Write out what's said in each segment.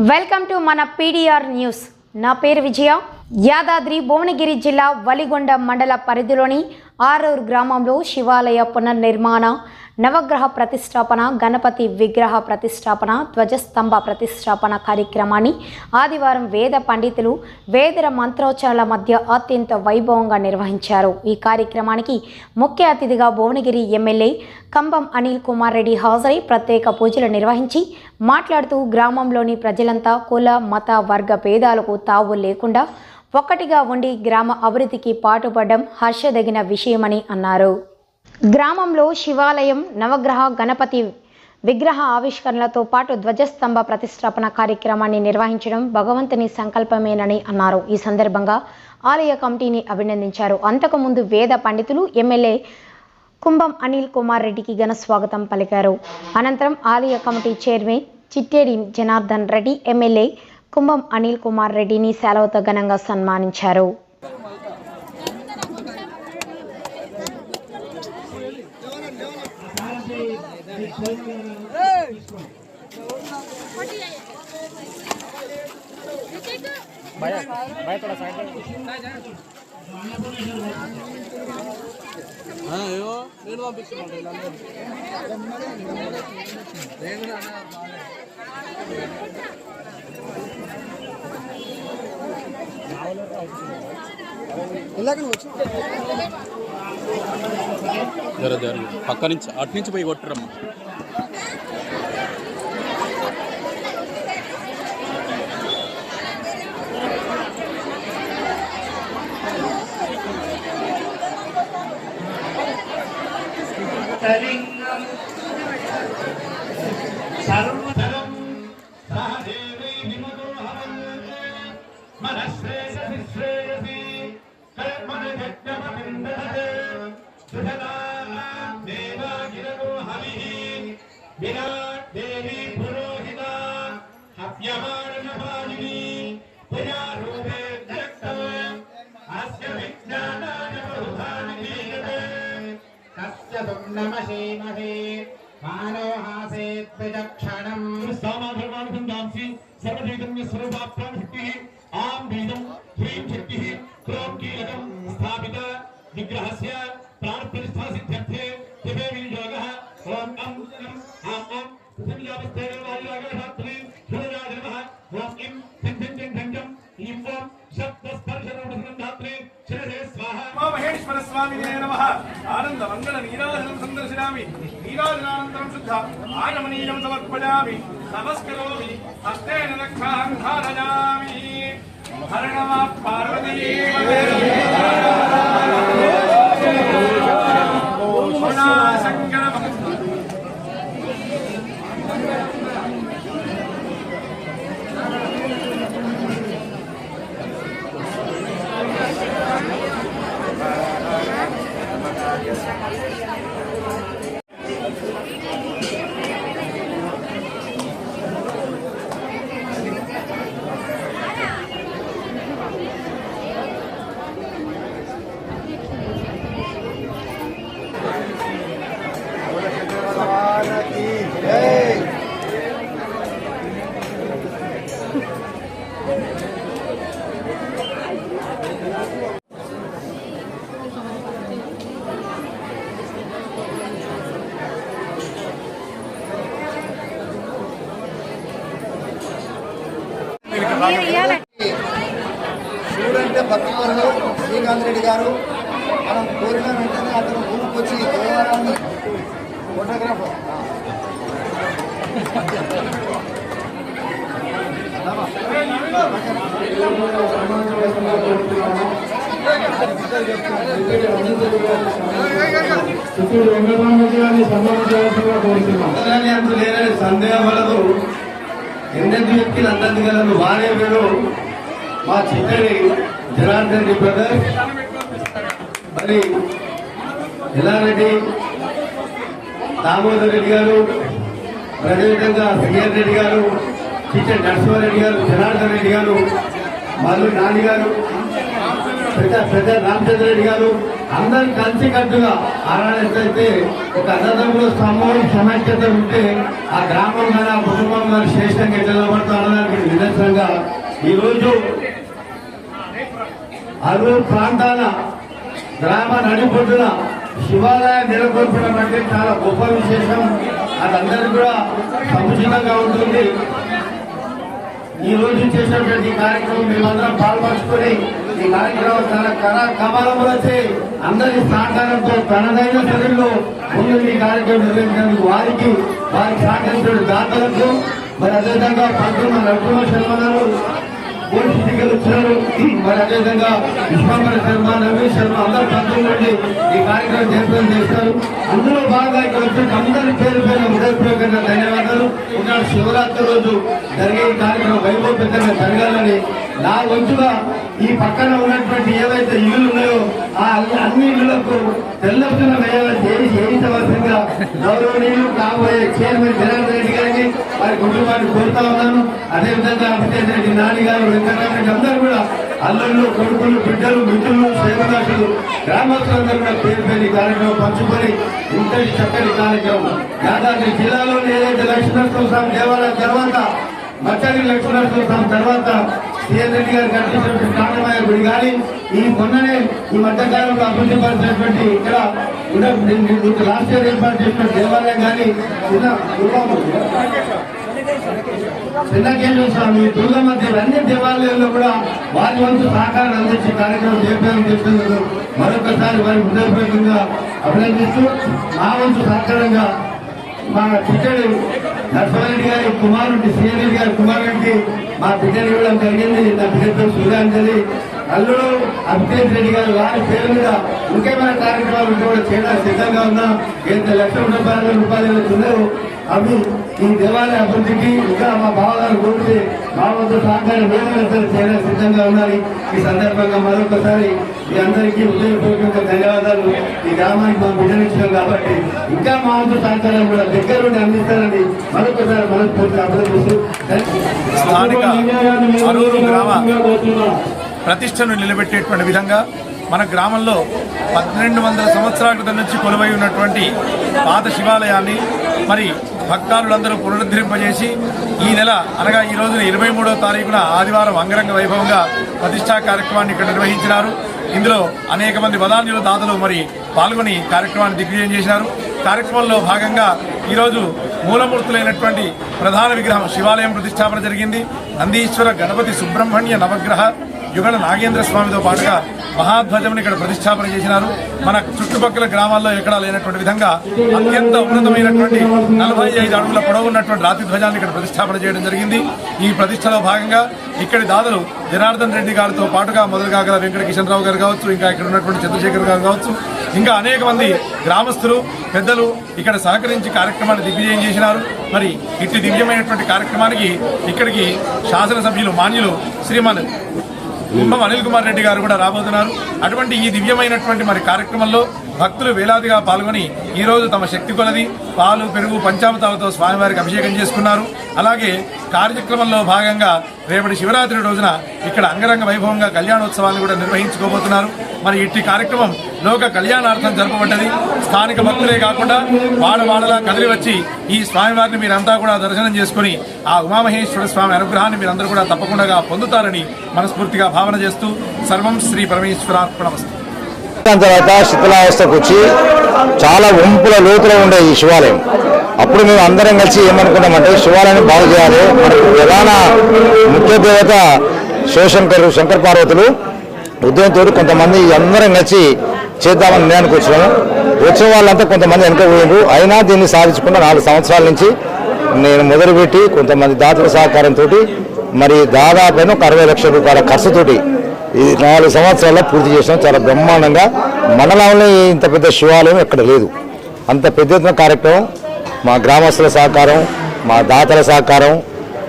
Welcome to మన PDR news. నా పేరు విజయ. యాదాద్రి భువనగిరి జిల్లా వలిగొండ మండల పరిధిలోని ఆరూరు గ్రామంలో శివాలయ పునర్నిర్మాణ నవగ్రహ ప్రతిష్టాపన గణపతి విగ్రహ ప్రతిష్టాపన ధ్వజస్తంభ ప్రతిష్టాపన కార్యక్రమాన్ని ఆదివారం వేద పండితులు వేదర మంత్రోచ్చారాల మధ్య అత్యంత వైభవంగా నిర్వహించారు. ఈ కార్యక్రమానికి ముఖ్య అతిథిగా భువనగిరి ఎమ్మెల్యే కంబం అనిల్ కుమార్ రెడ్డి హాజరై ప్రత్యేక పూజలు నిర్వహించి మాట్లాడుతూ గ్రామంలోని ప్రజలంతా కుల మత వర్గ భేదాలకు తావు లేకుండా ఒక్కటిగా ఉండి గ్రామ అభివృద్ధికి పాటుపడడం హర్షదగిన విషయమని అన్నారు. గ్రామంలో శివాలయం నవగ్రహ గణపతి విగ్రహ ఆవిష్కరణలతో పాటు ధ్వజస్తంభ ప్రతిష్టాపన కార్యక్రమాన్ని నిర్వహించడం భగవంతుని సంకల్పమేనని అన్నారు. ఈ సందర్భంగా ఆలయ కమిటీని అభినందించారు. అంతకుముందు వేద పండితులు ఎమ్మెల్యే కుంభం అనిల్ కుమార్ రెడ్డికి ఘన స్వాగతం పలికారు. అనంతరం ఆలయ committee chairman Chittedi Janardhan Reddy MLA Kumbham Anil Kumar రెడ్డిని సెలవుతో ఘనంగా సన్మానించారు. ఏవో నేను పంపిస్తున్నాను వీళ్ళందరూ. నేను కూడా ఇలాగ నువ్వు వచ్చి జర జర. పక్క నుంచి అటు నుంచి పోయి కొట్టరమ్మా. సర్వ धीमहि मानोहासेत्विचक्षणम् स्थानाधर्मार्थं दांसि सर्वभेदम्य आम शक्तिः आं बीजं ह्रीं क्रोम की कीलकं स्थापिता। विग्रहस्य प्राण प्रतिष्ठा सिद्धते तिबे भी जागा ओम अम अम प्राणप्रतिष्ठा सिद्ध्यर्थे तिथे विनियोगः। ॐ अं, अं आं आं पृथिव्यापस्थे वायुरागशास्त्री सुरराजनः ॐ इं, ठं ठं ठं ठं ठं। इं, ॐ शब्दस्पर्शरूपसनन्द మహేశ్వర స్వామినే నమ ఆనంద మంగళ నీరాజనం సందర్శయామి నీరాజనానంతరం శుద్ధ ఆగమనీయం సమర్పయామి నమస్కరోమి హస్తేన రక్షాం ధారయామి హర నమ పార్వతీ శంకర よろしくお願いします。శివుడంటే భక్తవరుడు శ్రీకాంత్ రెడ్డి గారు మనం కోరిన వెంటనే అతను ఊరికి వచ్చి దేవాలయాన్ని ఫోటోగ్రాఫర్. వెంకటరామరెడ్డి గారిని కోరుతున్నాం. లేదని సందేహం వలదు. ఎన్నెందు వ్యక్తులు అంతంది గలదు వారే వీరు. మా చిత్తడి జనార్దన్ రెడ్డి బ్రదర్. మరి ఎల్లారెడ్డి దామోదర్ రెడ్డి గారు అదేవిధంగా శ్రీహర్ రెడ్డి గారు చిట్టడి నరసింహారెడ్డి గారు జనార్దన్ రెడ్డి గారు మల్లు నాని గారు పెద్ద రామచంద్ర రెడ్డి గారు అందరు కలిసి కట్టుగా ఆరాడైతే ఒక అన్నదమ్ములు స్తంభం సమైక్యత ఉంటే ఆ గ్రామం గారు ఆ కుటుంబం గారు శ్రేష్టంగా ఎట్లా నిలబడుతూ అనడానికి నిదర్శనంగా ఈరోజు అరూరు ప్రాంతాల గ్రామ నడిపొడ్డున శివాలయం నెలకొల్పడం అంటే చాలా గొప్ప విశేషం. అదందరికీ కూడా సముచితంగా ఉంటుంది. ఈ రోజు చేసినటువంటి కార్యక్రమం మేమందరం పాల్పంచుకొని ఈ కార్యక్రమం చాలా కళ కమలములు వచ్చి అందరి సహకారంతో తనదైన శరీరంలో ముందు ఈ కార్యక్రమం నిర్వహించడానికి వారికి వారికి సహకరించిన దాతలకు మరి అదేవిధంగా పంతొమ్మిది నరసింహ శర్మ గారు కోటి టికెట్లు మరి అదేవిధంగా విశ్వంబర శర్మ నవీన్ శర్మ అందరు పంతొమ్మిది నుండి ఈ కార్యక్రమం జయప్రదం చేస్తారు అందులో భాగంగా ఇక్కడ వచ్చిన అందరి పేరు పేరు హృదయపూర్వకంగా ధన్యవాదాలు. ఇక్కడ శివరాత్రి రోజు జరిగే ఈ కార్యక్రమం వైభవపేతంగా జరగాలని నా వంతుగా ఈ పక్కన ఉన్నటువంటి ఏవైతే ఇల్లులు ఉన్నాయో ఆ అన్ని- ఇళ్ళకు తెల్లపున వేయాలని చేయించవలసిందిగా గౌరవనీయులు కాబోయే చైర్మన్ జనార్దన్ రెడ్డి గారిని వారి కుటుంబాన్ని కోరుతా ఉన్నాను. అదేవిధంగా అభితేజ్ రెడ్డి నాని గారు వెంకటరామ రెడ్డి అందరూ కూడా అల్లుళ్ళు కొడుకులు బిడ్డలు మిత్రులు సేవదాసులు గ్రామస్తులందరూ కూడా పేరు పేరు కార్యక్రమం పంచుకొని ఇంతటి చక్కటి కార్యక్రమం. యాదాద్రి జిల్లాలోని ఏదైతే లక్ష్మీనరసింహ స్వామి దేవాలయం తర్వాత మచ్చరి లక్ష్మీనరసింహ స్వామి తర్వాత సీఎం రెడ్డి గారు కట్టించినటువంటి కాటమాయ గుడి కానీ ఈ మొన్ననే ఈ మధ్యకాలంలో అభివృద్ధి పరిచినటువంటి ఇక్కడ లాస్ట్ ఇయర్ ఏర్పాటు చేసిన దేవాలయం కానీ చిన్న చిన్నకేశ్వర స్వామి దుర్గమ్మ దేవి అన్ని దేవాలయాల్లో కూడా వారి వంతు సహకారం అందించి కార్యక్రమం చేపట్టడం చేస్తున్నందుకు మరొకసారి వారి హృదయపూర్వకంగా అభినందిస్తూ మా వంతు సహకారంగా మా బిడ్డడు నరసింహారెడ్డి గారి కుమారుడి సీఎం రెడ్డి గారి కుమారుడికి మా బిడ్డను ఇవ్వడం జరిగింది. నా బిడ్డతో సూర్యాంజలి అల్లుడు అభిషేక్ రెడ్డి గారు వారి పేరు మీద ముఖ్యమైన కార్యక్రమాలు ఉంటే కూడా చేయడానికి సిద్ధంగా ఉన్నా. ఎంత లక్షల రూపాయల రూపాయలు ఉన్నారు అవి ఈ దేవాలయ అభివృద్ధికి ఇంకా మా బావగారు గురించి మా వద్ద సహకారం వేరే చేయడానికి సిద్ధంగా ఉన్నారు. ఈ సందర్భంగా మరొకసారి మీ అందరికీ హృదయపూర్వకంగా ధన్యవాదాలు. ఈ గ్రామానికి మా బిడ్డనిచ్చాం కాబట్టి ఇంకా మా వంతు సహకారం కూడా దగ్గరుండి అందిస్తారని మరొకసారి మనస్ఫూర్తిగా అభినందిస్తూ స్థానిక అరూరు గ్రామ ప్రతిష్టను నిలబెట్టేటువంటి విధంగా మన గ్రామంలో పన్నెండు వందల సంవత్సరాల క్రితం నుంచి కొలువై ఉన్నటువంటి పాత శివాలయాన్ని మరి భక్తాదులందరూ పునరుద్ధరింపజేసి ఈ నెల అనగా ఈ రోజున ఇరవై మూడవ తారీఖున ఆదివారం అంగరంగ వైభవంగా ప్రతిష్టా కార్యక్రమాన్ని ఇక్కడ నిర్వహించినారు. ఇందులో అనేక మంది వదాన్యుల దాతలు మరి పాల్గొని కార్యక్రమాన్ని దిగ్విజయం చేశారు. కార్యక్రమంలో భాగంగా ఈరోజు మూలమూర్తులైనటువంటి ప్రధాన విగ్రహం శివాలయం ప్రతిష్టాపన జరిగింది. నందీశ్వర గణపతి సుబ్రహ్మణ్య నవగ్రహ యుగళ నాగేంద్ర స్వామితో పాటుగా మహాధ్వజం ఇక్కడ ప్రతిష్టాపన చేసినారు. మన చుట్టుపక్కల గ్రామాల్లో ఎక్కడా లేనటువంటి విధంగా అత్యంత ఉన్నతమైనటువంటి నలభై ఐదు అడుగుల పొడవు ఉన్నటువంటి రాతి ధ్వజాన్ని ఇక్కడ ప్రతిష్టాపన చేయడం జరిగింది. ఈ ప్రతిష్టలో భాగంగా ఇక్కడి దాతలు జనార్దన్ రెడ్డి గారితో పాటుగా మొదలుగా గల వెంకట కిషన్ రావు గారు కావచ్చు ఇంకా ఇక్కడ ఉన్నటువంటి చంద్రశేఖర్ గారు కావచ్చు ఇంకా అనేక మంది గ్రామస్తులు పెద్దలు ఇక్కడ సహకరించి కార్యక్రమాన్ని దిగ్విజయం చేసినారు. మరి ఇట్టి దివ్యమైనటువంటి కార్యక్రమానికి ఇక్కడికి శాసనసభ్యులు మాన్యులు శ్రీమాన్ కుంభం అనిల్ కుమార్ రెడ్డి గారు కూడా రాబోతున్నారు. అటువంటి ఈ దివ్యమైనటువంటి మరి కార్యక్రమంలో భక్తులు వేలాదిగా పాల్గొని ఈ రోజు తమ శక్తి కొలది పాలు పెరుగు పంచామతాలతో స్వామివారికి అభిషేకం చేసుకున్నారు. అలాగే కార్యక్రమంలో భాగంగా రేపటి శివరాత్రి రోజున ఇక్కడ అంగరంగ వైభవంగా కళ్యాణోత్సవాన్ని కూడా నిర్వహించుకోబోతున్నారు. మరి ఇట్టి కార్యక్రమం లోక కళ్యాణార్థం జరపబడ్డది. స్థానిక భక్తులే కాకుండా వాడవాడలా కదిలి వచ్చి ఈ స్వామివారిని మీరంతా కూడా దర్శనం చేసుకుని ఆ ఉమామహేశ్వర స్వామి అనుగ్రహాన్ని మీరందరూ కూడా తప్పకుండా పొందుతారని మనస్ఫూర్తిగా భావన చేస్తూ సర్వం శ్రీ పరమేశ్వరార్పణమస్తు. తర్వాత శిథిలావస్థకు వచ్చి చాలా వంపుల లోతులో ఉండే ఈ శివాలయం. అప్పుడు మేము అందరం కలిసి ఏమనుకున్నామంటే శివాలయాన్ని బాగు చేయాలి. మనకు ప్రధాన ముఖ్య దేవత శివశంకరు శంకర పార్వతులు ఉదయంతో కొంతమంది అందరం కలిసి చేద్దామని నిర్ణయానికి వచ్చినాము వచ్చిన వాళ్ళంతా కొంతమంది వెనక పోయిండ్రు. అయినా దీన్ని సాధించుకున్న నాలుగు సంవత్సరాల నుంచి నేను మొదలుపెట్టి కొంతమంది దాతల సహకారంతో మరి దాదాపు ఒక అరవై లక్షల రూపాయల ఖర్చుతోటి ఈ నాలుగు సంవత్సరాల్లో పూర్తి చేసాం చాలా బ్రహ్మాండంగా. మండలంలో ఇంత పెద్ద శివాలయం ఎక్కడ లేదు. అంత పెద్ద ఎత్తున కార్యక్రమం. మా గ్రామస్తుల సహకారం మా దాతల సహకారం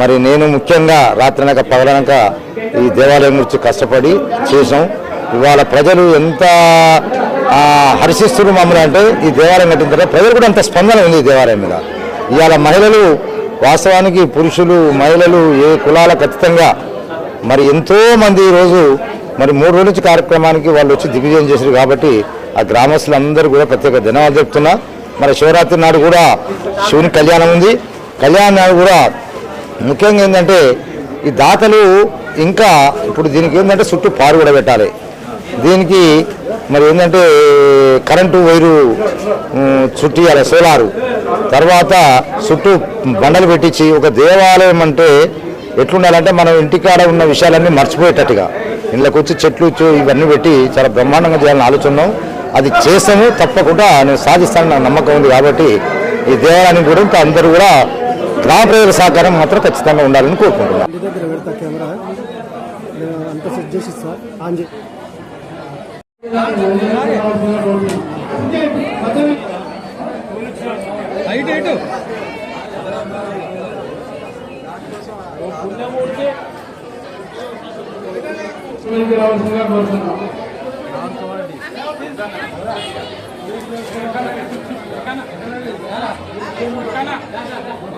మరి నేను ముఖ్యంగా రాత్రనక పగలనక ఈ దేవాలయం గురించి కష్టపడి చేసాం ఇవాళ ప్రజలు ఎంత హర్షిస్తున్నారు మమ్మల్ని అంటే ఈ దేవాలయం కట్టిన తర్వాత ప్రజలు కూడా అంత స్పందన ఉంది ఈ దేవాలయం మీద. ఇవాళ మహిళలు వాస్తవానికి పురుషులు మహిళలు ఏ కులాల ఖచ్చితంగా మరి ఎంతోమంది ఈరోజు మరి మూడు రోజుల నుంచి కార్యక్రమానికి వాళ్ళు వచ్చి దిగ్విజయం చేశారు కాబట్టి ఆ గ్రామస్తులందరూ కూడా ప్రత్యేక ధన్యవాదాలు చెప్తున్నా. మరి శివరాత్రి నాడు కూడా శివుని కళ్యాణం ఉంది. కళ్యాణం నాడు కూడా ముఖ్యంగా ఏంటంటే ఈ దాతలు ఇంకా ఇప్పుడు దీనికి ఏంటంటే చుట్టూ పారు కూడా పెట్టాలి. దీనికి మరి ఏంటంటే కరెంటు వైరు చుట్టి చుట్టియాలి సోలారు. తర్వాత చుట్టూ బండలు పెట్టించి ఒక దేవాలయం అంటే ఎట్లుండాలంటే మనం ఇంటికాడ ఉన్న విషయాలన్నీ మర్చిపోయేటట్టుగా. ఇంట్లోకి వచ్చి చెట్లు ఇవన్నీ పెట్టి చాలా బ్రహ్మాండంగా చేయాలని ఆలోచన అది చేసాము తప్పకుండా నేను సాధిస్తానని నా నమ్మకం ఉంది కాబట్టి ఈ దేవాలయాన్ని గురించి అందరూ కూడా గ్రామ ప్రజల సహకారం మాత్రం ఖచ్చితంగా ఉండాలని కోరుకుంటున్నాను ఇంటి దగ్గర పెడతా కెమెరా నేను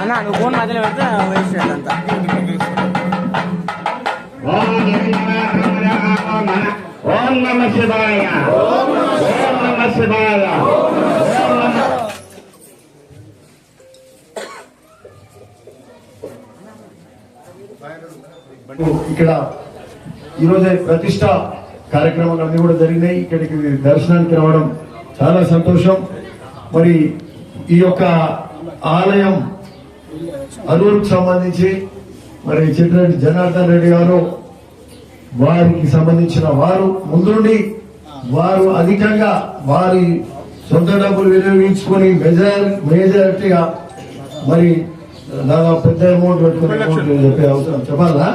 అన్న నువ్వు ఫోన్ మధ్యలో పెడితే వేస్ట్ అంతా ఓం నమ శివాయ ఓం నమ శివాయ ఇక్కడ ఈరోజే ప్రతిష్ట కార్యక్రమాలు అన్ని కూడా జరిగినాయి. ఇక్కడికి దర్శనానికి రావడం చాలా సంతోషం. మరి ఈ యొక్క ఆలయం అరూరుకు సంబంధించి మరి చిట్రెడ్డి జనార్దన్ రెడ్డి గారు వారికి సంబంధించిన వారు ముందుండి వారు అధికంగా వారి సొంత డబ్బులు వినియోగించుకొని మెజార్ మేజారిటీగా మరి దాదాపు పెద్ద అమౌంట్ పెట్టుకుని అమౌంట్ చెప్పే అవసరం. చెప్పాలా?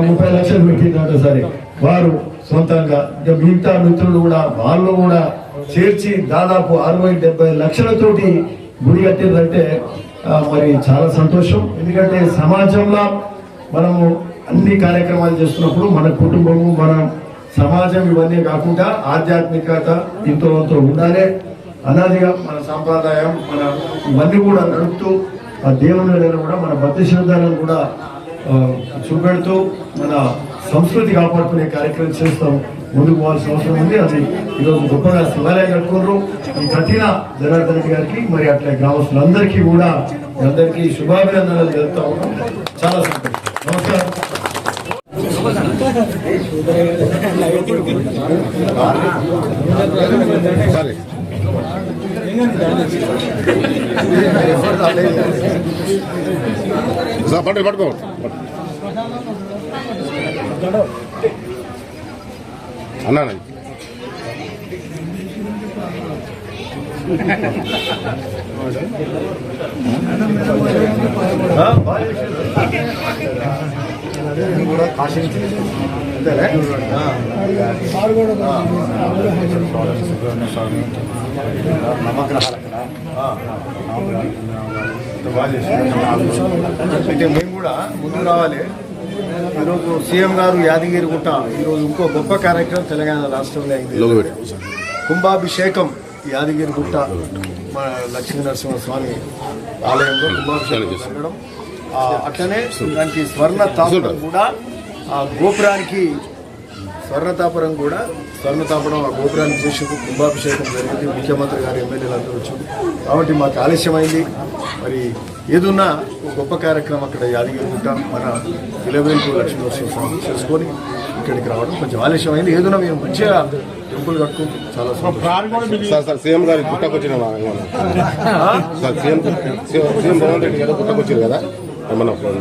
ముప్పై లక్షలు. పెట్టినట్టు సరే. వారు సొంతంగా. మిగతా మిత్రులు కూడా వాళ్ళు కూడా చేర్చి దాదాపు అరవై డెబ్బై లక్షలతోటి గుడి కట్టిందంటే మరి చాలా సంతోషం. ఎందుకంటే సమాజంలో మనము అన్ని కార్యక్రమాలు చేస్తున్నప్పుడు మన కుటుంబము మన సమాజం ఇవన్నీ కాకుండా ఆధ్యాత్మికత అంతో ఉండాలి. అనాదిగా మన సాంప్రదాయం మన ఇవన్నీ కూడా నడుపుతూ ఆ దేవుని కూడా మన భక్తి శ్రద్ధలను కూడా చూపెడుతూ మన సంస్కృతి కాపాడుకునే కార్యక్రమం చేస్తాం ముందుకు పోవాల్సిన అవసరం ఉంది. అది ఈరోజు గొప్పగా శివాలయం కట్టుకున్నారు. ఈ కఠిన జనార్దన్ గారికి మరి అట్లా గ్రామస్తులందరికీ కూడా అందరికీ శుభాభినందనలు తెలుపుతా ఉన్నాం. చాలా సంతోషం. నమస్కారం. సరే. పట్టుకో అన్నా కూడా అయితే మేము కూడా ముందు రావాలి. ఈరోజు సీఎం గారు యాదగిరి గుట్ట ఈరోజు ఇంకో గొప్ప కార్యక్రమం తెలంగాణ రాష్ట్రంలో కుంభాభిషేకం. యాదగిరి గుట్ట మన లక్ష్మీ నరసింహస్వామి ఆలయంలో కుంభాభిషేకం జరగడం. అట్లనే దానికి స్వర్ణ తాపం కూడా ఆ గోపురానికి స్వర్ణతాపురం కూడా స్వర్ణతాపురం ఆ గోపురాన్ని చేసి కుంభాభిషేకం జరిగింది. ముఖ్యమంత్రి గారు ఎమ్మెల్యేలు వచ్చారు. కాబట్టి మాకు ఆలస్యమైంది. మరి ఏదున్నా గొప్ప కార్యక్రమం అక్కడ యాదగిరిగుట్ట మన ఇలవేల్పు లక్ష్మీనరసింహ చేసుకొని ఇక్కడికి రావడం కొంచెం ఆలస్యమైంది. ఏదున్నా మేము మంచిగా టెంపుల్ కట్టుకుంటాం చాలా సార్ సీఎం గారి గుట్టకొచ్చిన సీఎం సీఎం రెడ్డి గారు గుట్టకొచ్చారు కదా? ఏమన్నా సార్?